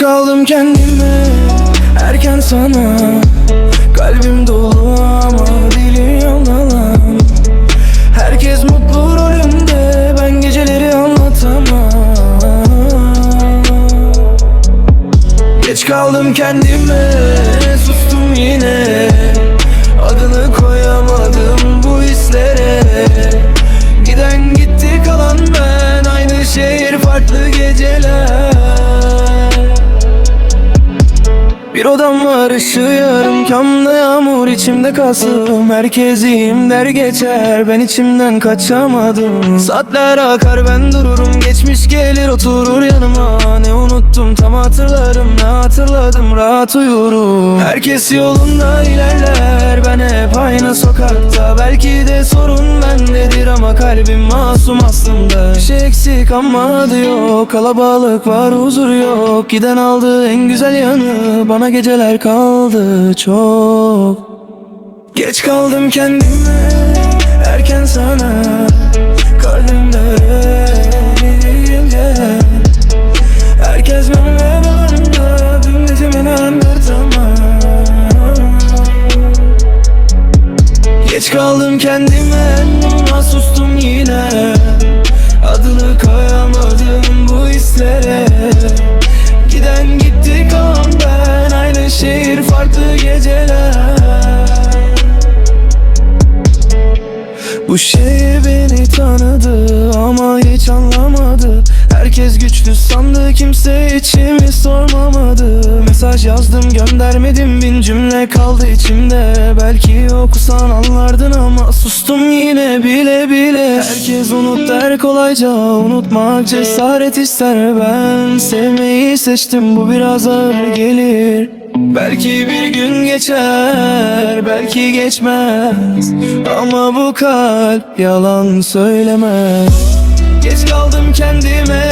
Kaldım kendime erken sana. Kalbim dolu ama dilim yalan Herkes mutlu rolünde ben geceleri anlatamam. Geç kaldım kendime sustum yine. Adını koyamadım bu hislere. Giden gitti kalan ben aynı şehir farklı geceler bir odam var ışığı yarım Kamda yağmur içimde kasım Herkes iyiyim der geçer Ben içimden kaçamadım. Saatler akar ben dururum Geçmiş gelir oturur yanıma. Ne unuttum tam hatırlarım Ne hatırladım rahat uyurum. Herkes yolunda ilerler Ben hep aynı sokakta. Belki de sorun bendedir Ama kalbim masum aslında. Bir şey eksik ama adı yok Kalabalık var huzur yok. Giden aldı en güzel yanı Bana geceler kaldı çok. Geç kaldım kendime Erken sana. Kalbimde elince Herkes benimle bağrımda Dün gece beni anlatamam Geç kaldım kendime sustum yine. Adını koyamadım bu hislere Bu şehir beni tanıdı ama hiç anlamadı. Herkes güçlü sandı kimse içimi sormamadı. Mesaj yazdım göndermedim bin cümle kaldı içimde. Belki okusan anlardın ama sustum yine bile bile. Herkes unut der kolayca unutmak cesaret ister. Ben sevmeyi seçtim bu biraz ağır gelir. Belki bir gün geçer, belki geçmez Ama bu kalp yalan söylemez. Geç kaldım kendime